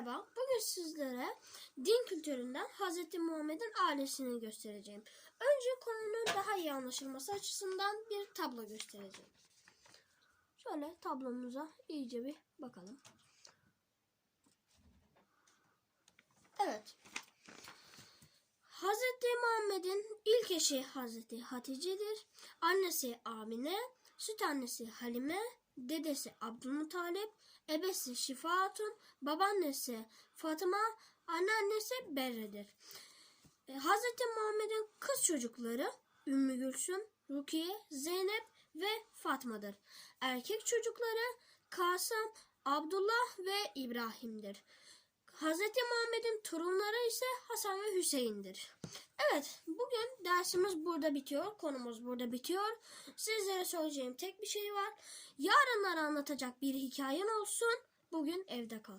Merhaba, bugün sizlere din kültüründen Hz. Muhammed'in ailesini göstereceğim. Önce konunun daha iyi anlaşılması açısından bir tablo göstereceğim. Şöyle tablomuza iyice bir bakalım. Evet. Hz. Muhammed'in ilk eşi Hz. Hatice'dir. Annesi Amine, süt annesi Halime, dedesi Abdülmuttalip, ebesi Şifa Hatun, babaannesi Fatıma, anneannesi Berre'dir. E, Hz. Muhammed'in kız çocukları Ümmü Gülsüm, Rukiye, Zeynep ve Fatma'dır. Erkek çocukları Kasım, Abdullah ve İbrahim'dir. Hz. Muhammed'in torunları ise Hasan ve Hüseyin'dir. Evet, bugün dersimiz burada bitiyor. Konumuz burada bitiyor. Sizlere söyleyeceğim tek bir şey var. Yarınları anlatacak bir hikayen olsun. Bugün evde kal.